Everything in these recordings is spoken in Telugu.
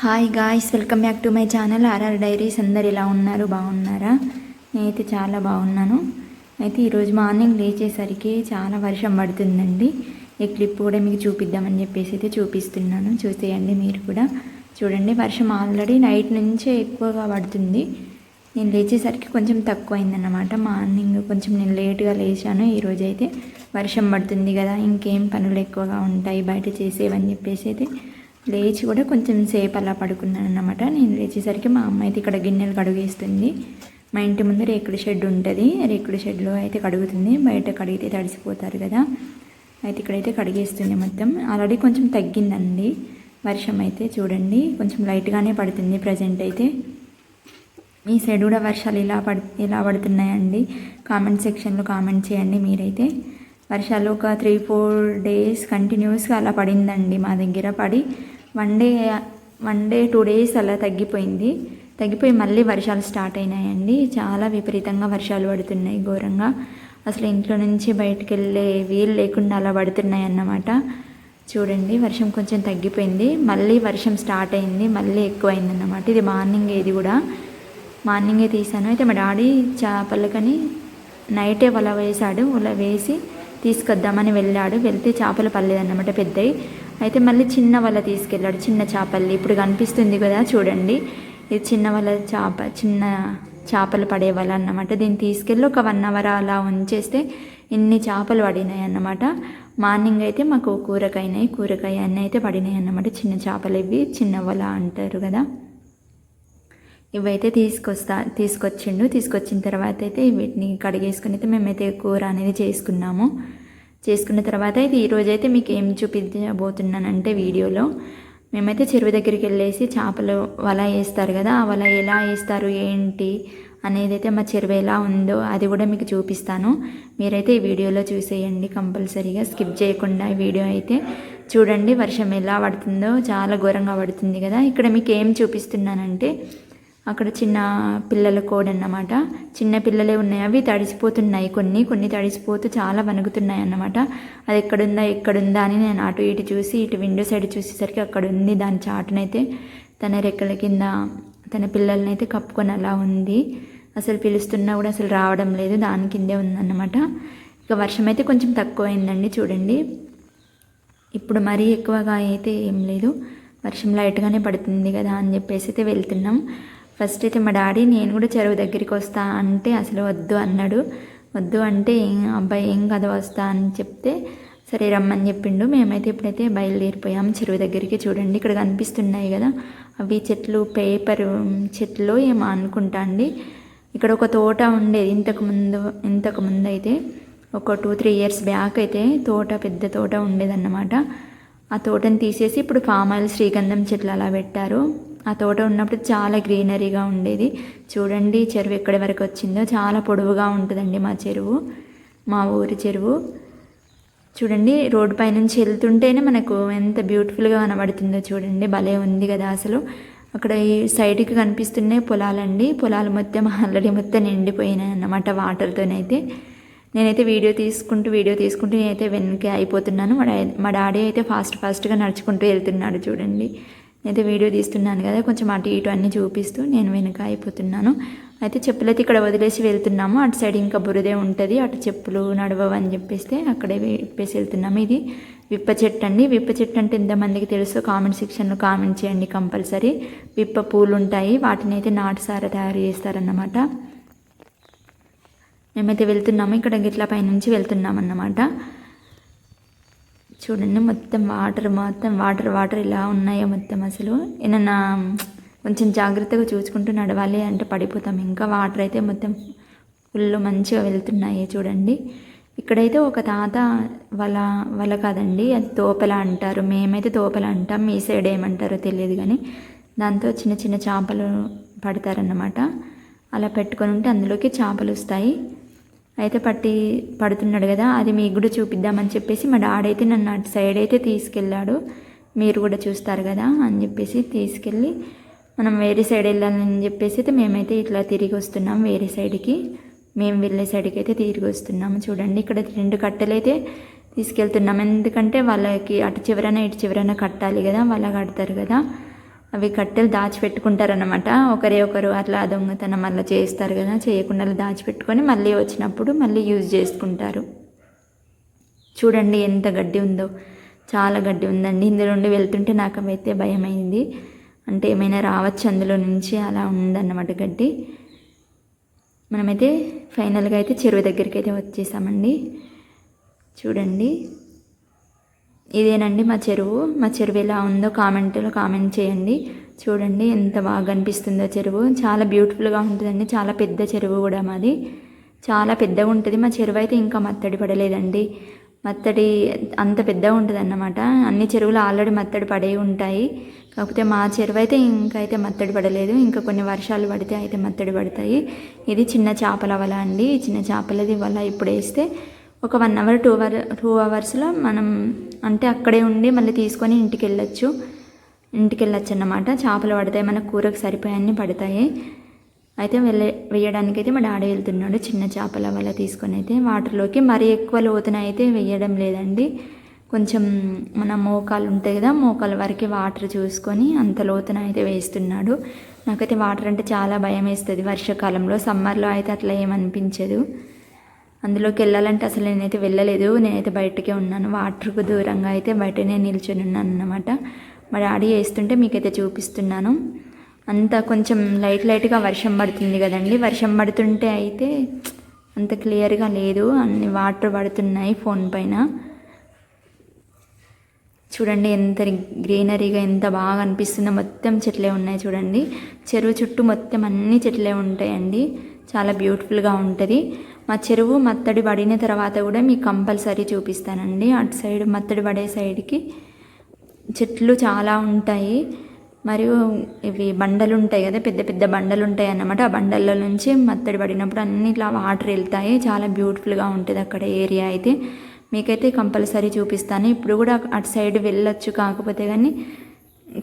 Hi guys welcome back to my channel RR diaries అందరు ఇలా ఉన్నారు? బాగున్నారా? నేనైతే చాలా బాగున్నాను. అయితే ఈరోజు మార్నింగ్ లేచేసరికి చాలా వర్షం పడుతుందండి. ఈ క్లిప్ కూడా మీకు చూపిద్దామని చెప్పేసి అయితే చూపిస్తున్నాను. చూసేయండి మీరు కూడా. చూడండి వర్షం ఆల్రెడీ నైట్ నుంచే ఎక్కువగా పడుతుంది. నేను లేచేసరికి కొంచెం తక్కువైందన్నమాట. మార్నింగ్ కొంచెం నేను లేట్గా లేచాను. ఈరోజు అయితే వర్షం పడుతుంది కదా ఇంకేం పనులు ఎక్కువగా ఉంటాయి బయట చేసేవని చెప్పేసి అయితే లేచి కూడా కొంచెం సేపు అలా పడుకున్నాను అన్నమాట. నేను లేచేసరికి మా అమ్మ అయితే ఇక్కడ గిన్నెలు కడుగేస్తుంది. మా ఇంటి ముందు రేకుల షెడ్ ఉంటుంది. రేకుల షెడ్లో అయితే కడుగుతుంది. బయట కడిగితే తడిసిపోతారు కదా. అయితే ఇక్కడైతే కడిగేస్తుంది మొత్తం. ఆల్రెడీ కొంచెం తగ్గిందండి. వర్షం అయితే చూడండి. కొంచెం లైట్గానే పడుతుంది ప్రజెంట్ అయితే. మీ సైడ్ కూడా వర్షాలు ఇలా పడు ఎలా పడుతున్నాయండి? కామెంట్ సెక్షన్లో కామెంట్ చేయండి మీరైతే. వర్షాలు ఒక త్రీ ఫోర్ డేస్ కంటిన్యూస్గా అలా పడిందండి మా దగ్గర పడి. One day one day two days అలా తగ్గిపోయింది. తగ్గిపోయి మళ్ళీ వర్షాలు స్టార్ట్ అయినాయండి. చాలా విపరీతంగా వర్షాలు పడుతున్నాయి ఘోరంగా. అసలు ఇంట్లో నుంచి బయటకు వెళ్ళే వీలు లేకుండా అలా పడుతున్నాయి అన్నమాట. చూడండి వర్షం కొంచెం తగ్గిపోయింది. మళ్ళీ వర్షం స్టార్ట్ అయింది. మళ్ళీ ఎక్కువైంది అన్నమాట. ఇది మార్నింగ్ ఇది కూడా. మార్నింగే తీసాను. అయితే మా డాడీ చేపలకని నైటే వల వేశాడు. వల వేసి తీసుకొద్దామని వెళ్ళాడు. వెళ్తే చేపలు పర్లేదన్నమాట పెద్దవి అయితే మళ్ళీ చిన్న వల తీసుకెళ్ళాడు చిన్న చేపల్ని. ఇప్పుడు కనిపిస్తుంది కదా చూడండి. ఇది చిన్న వల చేప చిన్న చేపలు పడే వల అన్నమాట. దీన్ని తీసుకెళ్ళి ఒక వన్ అవర్ అలా ఉంచేస్తే ఇన్ని చేపలు పడినాయి అన్నమాట. మార్నింగ్ అయితే మాకు కూరకాయనాయి కూరకాయ అన్నీ అయితే పడినాయి అన్నమాట. చిన్న చేపలు ఇవి చిన్న వల అంటారు కదా. ఇవైతే తీసుకొస్తా తీసుకొచ్చిండు. తీసుకొచ్చిన తర్వాత అయితే వీటిని కడిగేసుకుని అయితే మేమైతే కూర అనేది చేసుకున్నాము. చేసుకున్న తర్వాత అయితే ఈరోజు అయితే మీకు ఏం చూపించబోతున్నానంటే వీడియోలో. మేమైతే చెరువు దగ్గరికి వెళ్ళేసి చేపలు వల వేస్తారు కదా ఆ వల ఎలా వేస్తారు ఏంటి అనేది అయితే మా చెరువు ఎలా ఉందో అది కూడా మీకు చూపిస్తాను. మీరైతే ఈ వీడియోలో చూసేయండి కంపల్సరీగా. స్కిప్ చేయకుండా ఈ వీడియో అయితే చూడండి. వర్షం ఎలా పడుతుందో చాలా ఘోరంగా పడుతుంది కదా. ఇక్కడ మీకు ఏం చూపిస్తున్నానంటే అక్కడ చిన్న పిల్లల కోడ్ అన్నమాట చిన్న పిల్లలే ఉన్నాయి. అవి తడిసిపోతున్నాయి కొన్ని. కొన్ని తడిసిపోతూ చాలా వణుకుతున్నాయి అన్నమాట. అది ఎక్కడుందా? ఎక్కడుందా అని నేను అటు ఇటు చూసి ఇటు విండో సైడ్ చూసేసరికి అక్కడ ఉంది దాని చాటునైతే. తన రెక్కల కింద తన పిల్లల్ని అయితే కప్పుకొని అలా ఉంది. అసలు పిలుస్తున్నా కూడా అసలు రావడం లేదు. దాని కిందే ఉందన్నమాట. ఇక వర్షం అయితే కొంచెం తక్కువ అయిందండి చూడండి. ఇప్పుడు మరీ ఎక్కువగా అయితే ఏం లేదు. వర్షం లైట్గానే పడుతుంది కదా అని చెప్పేసి అయితే వెళ్తున్నాం. ఫస్ట్ అయితే మా డాడీ నేను కూడా చెరువు దగ్గరికి వస్తా అంటే అసలు వద్దు అన్నాడు. వద్దు అంటే అబ్బాయి ఏం కదా వస్తా అని చెప్తే సరే రమ్మని చెప్పిండు. మేమైతే ఇప్పుడైతే బయలుదేరిపోయాం చెరువు దగ్గరికి. చూడండి ఇక్కడ కనిపిస్తున్నాయి కదా అవి చెట్లు పేపర్ చెట్లు ఏమో అనుకుంటా అండి. ఇక్కడ ఒక తోట ఉండేది ఇంతకు ముందు ఇంతకు ముందు అయితే ఒక టూ త్రీ ఇయర్స్ బ్యాక్ అయితే తోట పెద్ద తోట ఉండేదన్నమాట. ఆ తోటని తీసేసి ఇప్పుడు ఫామ్ ఆయిల్ శ్రీగంధం చెట్లు అలా పెట్టారు. ఆ తోట ఉన్నప్పుడు చాలా గ్రీనరీగా ఉండేది. చూడండి చెరువు ఎక్కడి వరకు వచ్చిందో. చాలా పొడవుగా ఉంటుందండి మా చెరువు మా ఊరి చెరువు. చూడండి రోడ్డు పైనుంచి వెళ్తుంటేనే మనకు ఎంత బ్యూటిఫుల్గా కనబడుతుందో చూడండి. భలే ఉంది కదా అసలు. అక్కడ ఈ సైడ్కి కనిపిస్తున్నాయి పొలాలండి. పొలాలు మొత్తం ఆల్రెడీ మొత్తం నిండిపోయినాయి అన్నమాట వాటర్తోనైతే. నేనైతే వీడియో తీసుకుంటూ వీడియో తీసుకుంటూ నేనైతే వెనక్కి అయిపోతున్నాను. మా డా మా డాడీ అయితే ఫాస్ట్ ఫాస్ట్గా నడుచుకుంటూ వెళ్తున్నాడు చూడండి. నేనైతే వీడియో తీస్తున్నాను కదా కొంచెం అటు ఇటు అన్నీ చూపిస్తూ నేను వెనుక అయిపోతున్నాను. అయితే చెప్పులైతే ఇక్కడ వదిలేసి వెళ్తున్నాము. అటు సైడ్ ఇంకా బురదే ఉంటుంది అటు చెప్పులు నడవని చెప్పేస్తే అక్కడే విప్పేసి వెళ్తున్నాము. ఇది విప్ప చెట్టు అండి. విప్ప చెట్టు అంటే ఎంతమందికి తెలుసో కామెంట్ సెక్షన్లో కామెంట్ చేయండి కంపల్సరీ. విప్ప పూలు ఉంటాయి వాటిని అయితే నాటుసార తయారు చేస్తారన్నమాట. మేమైతే వెళ్తున్నాము ఇక్కడ గిట్ల పైనుంచి వెళ్తున్నాం అన్నమాట చూడండి మొత్తం వాటర్ మొత్తం వాటర్ వాటర్ ఇలా ఉన్నాయో మొత్తం అసలు. ఏమన్నా కొంచెం జాగ్రత్తగా చూసుకుంటూ నడవాలి అంటే పడిపోతాం. ఇంకా వాటర్ అయితే మొత్తం ఫుల్ మంచిగా వెళ్తున్నాయి చూడండి. ఇక్కడైతే ఒక తాత వల వల కాదండి అది తోపల అంటారు. మేమైతే తోపల అంటాం. మీ సైడ్ ఏమంటారో తెలియదు కానీ దాంతో చిన్న చిన్న చేపలు పడతారన్నమాట. అలా పెట్టుకొని ఉంటే అందులోకి చేపలు వస్తాయి. అయితే పట్టి పడుతున్నాడు కదా అది మీకు కూడా చూపిద్దామని చెప్పేసి మా డాడీ అయితే నన్ను అటు సైడ్ అయితే తీసుకెళ్ళాడు. మీరు కూడా చూస్తారు కదా అని చెప్పేసి తీసుకెళ్ళి మనం వేరే సైడ్ వెళ్ళాలని చెప్పేసి అయితే మేమైతే ఇట్లా తిరిగి వస్తున్నాం వేరే సైడ్కి. మేము వెళ్ళే సైడ్కి అయితే తిరిగి వస్తున్నాము చూడండి ఇక్కడ రెండు కట్టెలు అయితే తీసుకెళ్తున్నాం. ఎందుకంటే వాళ్ళకి అటు చివరన ఇటు చివరన కట్టాలి కదా వాళ్ళ కడతారు కదా. అవి కట్టెలు దాచిపెట్టుకుంటారనమాట ఒకరే ఒకరు అట్లా దొంగతనం అలా చేస్తారు కదా చేయకుండా అలా దాచిపెట్టుకొని మళ్ళీ వచ్చినప్పుడు మళ్ళీ యూజ్ చేసుకుంటారు. చూడండి ఎంత గడ్డి ఉందో చాలా గడ్డి ఉందండి. ఇందులో నుండి వెళ్తుంటే నాకు అయితే భయమైంది. అంటే ఏమైనా రావచ్చు అందులో నుంచి అలా ఉందన్నమాట గడ్డి. మనమైతే ఫైనల్గా అయితే చెరువు దగ్గరికి అయితే వచ్చేసామండి. చూడండి. ఇదేనండి మా చెరువు. మా చెరువు ఎలా ఉందో కామెంట్లో కామెంట్ చేయండి. చూడండి ఎంత బాగా అనిపిస్తుందో చెరువు. చాలా బ్యూటిఫుల్గా ఉంటుందండి. చాలా పెద్ద చెరువు కూడా మాది. చాలా పెద్దగా ఉంటుంది. మా చెరువు అయితే ఇంకా మత్తడి పడలేదండి. మత్తడి అంత పెద్దగా ఉంటుంది అన్నమాట అన్ని చెరువులు ఆల్రెడీ మత్తడి పడే ఉంటాయి. కాకపోతే మా చెరువు అయితే ఇంకా అయితే మత్తడి పడలేదు. ఇంకా కొన్ని వర్షాలు పడితే అయితే మత్తడి పడతాయి. ఇది చిన్న చేపల వల అండి. చిన్న చేపలది వల ఇప్పుడు వేస్తే ఒక one hour two hour two అవర్స్లో మనం అంటే అక్కడే ఉండి మళ్ళీ తీసుకొని ఇంటికి వెళ్ళొచ్చు ఇంటికి వెళ్ళొచ్చు అన్నమాట చేపలు పడతాయి మన కూరకు సరిపోయాన్ని పడతాయి. అయితే వెళ్ళే వేయడానికి అయితే మా డాడీ వెళ్తున్నాడు. చిన్న చేపల వల్ల తీసుకొని అయితే వాటర్లోకి. మరీ ఎక్కువ లోతున అయితే వేయడం లేదండి. కొంచెం మన మోకాలు ఉంటాయి కదా మోకాల వరకు వాటర్ చూసుకొని అంత లోతున అయితే వేస్తున్నాడు. నాకైతే వాటర్ అంటే చాలా భయం వేస్తుంది. వర్షాకాలంలో సమ్మర్లో అయితే అట్లా ఏమనిపించదు అందులోకి వెళ్ళాలంటే అసలు నేనైతే వెళ్ళలేదు. నేనైతే బయటకే ఉన్నాను. వాటర్కు దూరంగా అయితే బయటనే నిల్చొని ఉన్నాను అన్నమాట. మా డాడీ వేస్తుంటే మీకైతే చూపిస్తున్నాను. అంత కొంచెం లైట్ లైట్గా వర్షం పడుతుంది కదండి. వర్షం పడుతుంటే అయితే అంత క్లియర్గా లేదు. అన్ని వాటర్ పడుతున్నాయి ఫోన్ పైన. చూడండి ఎంత గ్రీనరీగా ఎంత బాగా అనిపిస్తుందో. మొత్తం చెట్లే ఉన్నాయి చూడండి. చెరువు చుట్టూ మొత్తం అన్ని చెట్లే ఉంటాయండి. చాలా బ్యూటిఫుల్గా ఉంటుంది. మా చెరువు మత్తడి పడిన తర్వాత కూడా మీకు కంపల్సరీ చూపిస్తానండి. అటు సైడ్ మత్తడి పడే సైడ్కి చెట్లు చాలా ఉంటాయి. మరియు ఇవి బండలు ఉంటాయి కదా పెద్ద పెద్ద బండలు ఉంటాయి అన్నమాట. ఆ బండల్లో నుంచి మత్తడి పడినప్పుడు అన్ని ఇట్లా వాటర్ వెళ్తాయి. చాలా బ్యూటిఫుల్గా ఉంటుంది అక్కడ ఏరియా అయితే. మీకైతే కంపల్సరీ చూపిస్తాను. ఇప్పుడు కూడా అటు సైడ్ వెళ్ళొచ్చు కాకపోతే కానీ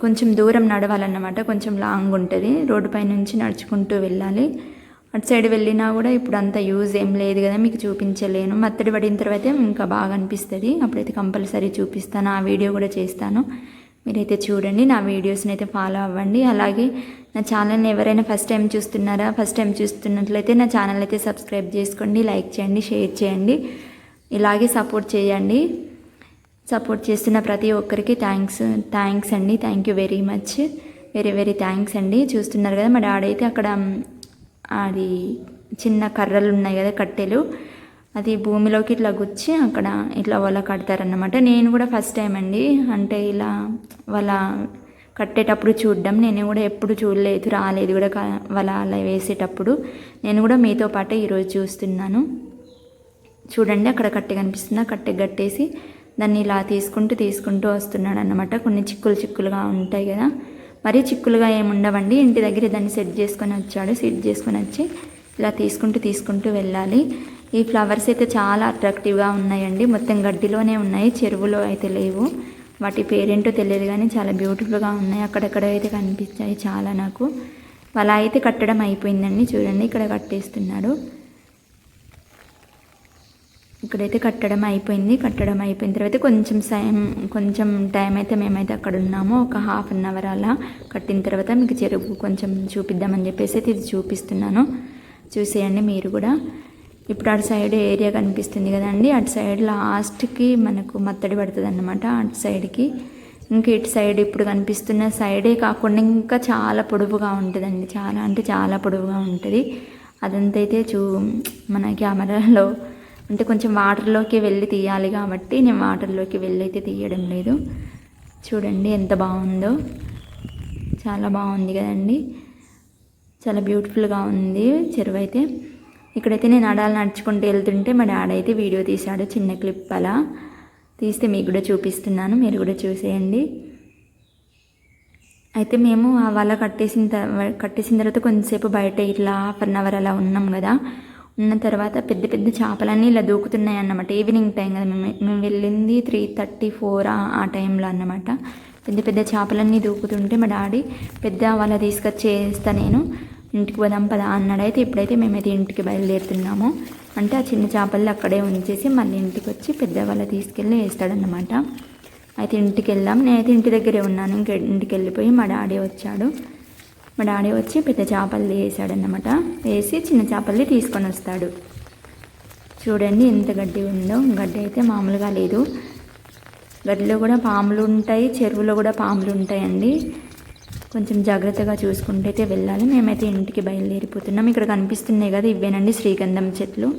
కొంచెం దూరం నడవాలన్నమాట. కొంచెం లాంగ్ ఉంటుంది. రోడ్డు పై నుంచి నడుచుకుంటూ వెళ్ళాలి. అటు సైడ్ వెళ్ళినా కూడా ఇప్పుడు అంత యూజ్ ఏం లేదు కదా మీకు చూపించలేను. మత్తడి పడిన తర్వాత ఇంకా బాగా అనిపిస్తుంది. అప్పుడైతే కంపల్సరీ చూపిస్తాను. ఆ వీడియో కూడా చేస్తాను. మీరైతే చూడండి నా వీడియోస్ని అయితే ఫాలో అవ్వండి. అలాగే నా ఛానల్ని ఎవరైనా ఫస్ట్ టైం చూస్తున్నారా ఫస్ట్ టైం చూస్తున్నట్లయితే నా ఛానల్ అయితే సబ్స్క్రైబ్ చేసుకోండి లైక్ చేయండి షేర్ చేయండి. ఇలాగే సపోర్ట్ చేయండి. సపోర్ట్ చేస్తున్న ప్రతి ఒక్కరికి థ్యాంక్స్ థ్యాంక్స్ అండి. Thank you very much. Very very thanks అండి. చూస్తున్నారు కదా మా డాడీ అయితే అక్కడ అది చిన్న కర్రలు ఉన్నాయి కదా కట్టెలు అది భూమిలోకి ఇట్లా గుచ్చి అక్కడ ఇట్లా వల కడతారన్నమాట. నేను కూడా ఫస్ట్ టైం అండి. అంటే ఇలా వాళ్ళ కట్టేటప్పుడు చూడడం. నేను కూడా ఎప్పుడు చూడలేదు రాలేదు కూడా వాళ్ళ అలా వేసేటప్పుడు. నేను కూడా మీతో పాటే ఈరోజు చూస్తున్నాను. చూడండి అక్కడ కట్టె కనిపిస్తుంది. కట్టె కట్టేసి దాన్ని ఇలా తీసుకుంటూ తీసుకుంటూ వస్తున్నాడు అనమాట కొన్ని చిక్కులు చిక్కులుగా ఉంటాయి కదా. మరీ చిక్కులుగా ఏముండవండి. ఇంటి దగ్గర దాన్ని సెట్ చేసుకొని వచ్చాడు. సెట్ చేసుకొని వచ్చి ఇలా తీసుకుంటూ తీసుకుంటూ వెళ్ళాలి. ఈ ఫ్లవర్స్ అయితే చాలా అట్రాక్టివ్గా ఉన్నాయండి. మొత్తం గడ్డిలోనే ఉన్నాయి. చెరువులో అయితే లేవు. వాటి పేరేంటో తెలియదు కానీ చాలా బ్యూటిఫుల్గా ఉన్నాయి. అక్కడక్కడ అయితే కనిపించాయి చాలా నాకు. అలా అయితే కట్టడం అయిపోయిందండి. చూడండి ఇక్కడ కట్టేస్తున్నాడు. ఇక్కడైతే కట్టడం అయిపోయింది. కట్టడం అయిపోయిన తర్వాత కొంచెం సైమ్ కొంచెం టైం అయితే మేమైతే అక్కడ ఉన్నాము. ఒక హాఫ్ అన్ అవర్ అలా కట్టిన తర్వాత మీకు చెరువు కొంచెం చూపిద్దామని చెప్పేసి అయితే ఇది చూపిస్తున్నాను. చూసేయండి మీరు కూడా. ఇప్పుడు అటు సైడ్ ఏరియా కనిపిస్తుంది కదండి. అటు సైడ్ లాస్ట్కి మనకు మత్తడి పడుతుంది అన్నమాట అటు సైడ్కి ఇంకా ఇటు సైడ్ ఇప్పుడు కనిపిస్తున్న సైడే కాకుండా ఇంకా చాలా పొడవుగా ఉంటుందండి. చాలా అంటే చాలా పొడవుగా ఉంటుంది. అదంతా అయితే చూ మన కెమెరాలో అంటే కొంచెం వాటర్లోకి వెళ్ళి తీయాలి కాబట్టి నేను వాటర్లోకి వెళ్ళి అయితే తీయడం లేదు. చూడండి ఎంత బాగుందో. చాలా బాగుంది కదండి. చాలా బ్యూటిఫుల్గా ఉంది చెరువు అయితే ఇక్కడైతే నేను అడాలు నడుచుకుంటూ వెళ్తుంటే మా డాడీ అయితే వీడియో తీశాడు చిన్న క్లిప్ అలా. తీస్తే మీకు కూడా చూపిస్తున్నాను మీరు కూడా చూసేయండి. అయితే మేము ఆ వల కట్టేసిన కట్టేసిన తర్వాత కొంతసేపు బయట ఇట్లా హాఫ్ అన్ అవర్ అలా ఉన్నాం కదా. ఉన్న తర్వాత పెద్ద పెద్ద చేపలన్నీ ఇలా దూకుతున్నాయి అన్నమాట. ఈవినింగ్ టైం కదా. మేము మేము వెళ్ళింది త్రీ థర్టీ ఫోర్ ఆ టైంలో అన్నమాట. పెద్ద పెద్ద చేపలన్నీ దూకుతుంటే మా డాడీ పెద్ద వాళ్ళ తీసుకొచ్చి వేస్తా నేను. ఇంటికి పోదాం పదా అన్నాడు అయితే ఇప్పుడైతే మేమైతే ఇంటికి బయలుదేరుతున్నాము. అంటే ఆ చిన్న చేపలు అక్కడే ఉంచేసి మళ్ళీ ఇంటికి వచ్చి పెద్ద వాళ్ళ తీసుకెళ్ళి వేస్తాడన్నమాట. అయితే ఇంటికి వెళ్ళాం నేనైతే ఇంటి దగ్గరే ఉన్నాను. ఇంక ఇంటికి వెళ్ళిపోయి మా డాడీ వచ్చాడు. మా డాడీ వచ్చి పెద్ద చేపలు వేసాడన్నమాట. వేసి చిన్న చేపల్ని తీసుకొని వస్తాడు. చూడండి ఎంత గడ్డి ఉందో. గడ్డి అయితే మామూలుగా లేదు. గడ్డిలో కూడా పాములు ఉంటాయి చెరువులో కూడా పాములు ఉంటాయండి. కొంచెం జాగ్రత్తగా చూసుకుంటే అయితే వెళ్ళాలి. మేమైతే ఇంటికి బయలుదేరిపోతున్నాం. ఇక్కడ కనిపిస్తున్నాయి కదా ఇవేనండి శ్రీగంధం చెట్లు.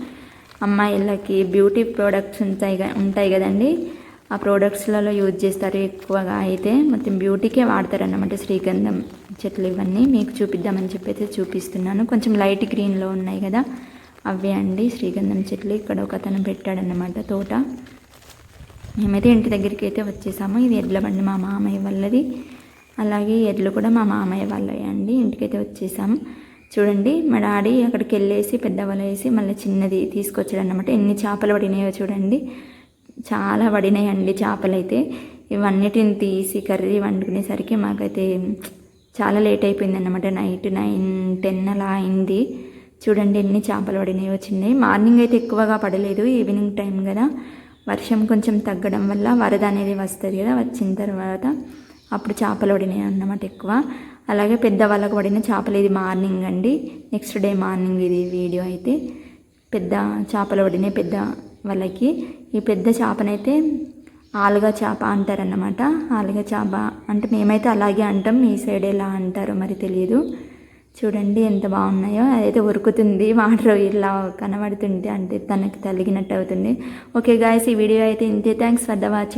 అమ్మాయిలకి బ్యూటీ ప్రోడక్ట్స్ ఉంటాయి ఉంటాయి కదండి. ఆ ప్రోడక్ట్స్లలో యూజ్ చేస్తారు ఎక్కువగా అయితే. మొత్తం బ్యూటీకే వాడతారు అన్నమాట శ్రీగంధం. చెట్లు ఇవన్నీ మీకు చూపిద్దామని చెప్పి అయితే చూపిస్తున్నాను. కొంచెం లైట్ గ్రీన్లో ఉన్నాయి కదా? అవే అండి. శ్రీగంధం చెట్లు. ఇక్కడ ఒక అతను పెట్టాడన్నమాట తోట. మేమైతే ఇంటి దగ్గరికి అయితే వచ్చేసాము. ఇది ఎడ్ల బండి మా మామయ్య వాళ్ళది. అలాగే ఎడ్లు కూడా మా మామయ్య వాళ్ళవి అండి. ఇంటికైతే వచ్చేసాము. చూడండి మా డాడీ అక్కడికి వెళ్ళేసి పెద్ద వేసి మళ్ళీ చిన్నది తీసుకొచ్చాడు అనమాట ఎన్ని చేపలు పడినాయో చూడండి. చాలా పడినాయండి చేపలు అయితే ఇవన్నిటిని తీసి కర్రీ వండుకునేసరికి మాకైతే చాలా లేట్ అయిపోయింది అనమాట నైట్ నైన్ టెన్ అలా అయింది. చూడండి ఎన్ని చేపలు పడినాయో వచ్చినాయి మార్నింగ్ అయితే ఎక్కువగా పడలేదు ఈవినింగ్ టైం కదా. వర్షం కొంచెం తగ్గడం వల్ల వరద అనేది వస్తుంది కదా వచ్చిన తర్వాత అప్పుడు చేపలు పడినాయి అన్నమాట ఎక్కువ. అలాగే పెద్ద వాళ్ళకు పడిన చేపలు ఇది మార్నింగ్ అండి. నెక్స్ట్ డే మార్నింగ్ ఇది వీడియో అయితే. పెద్ద చేపలు పడినాయి పెద్ద వాళ్ళకి. ఈ పెద్ద చేపనైతే ఆలుగా చేప అంటారన్నమాట. ఆలుగా చేప అంటే మేమైతే అలాగే అంటాం. మీ సైడ్ ఎలా అంటారో మరి తెలియదు. చూడండి ఎంత బాగున్నాయో. అదైతే ఉరుకుతుంది. వాటర్ ఇలా కనబడుతుంటే అంటే తనకి తలిగినట్టు అవుతుంది. ఓకే గాయస్ ఈ వీడియో అయితే ఇంతే. Thanks for the watching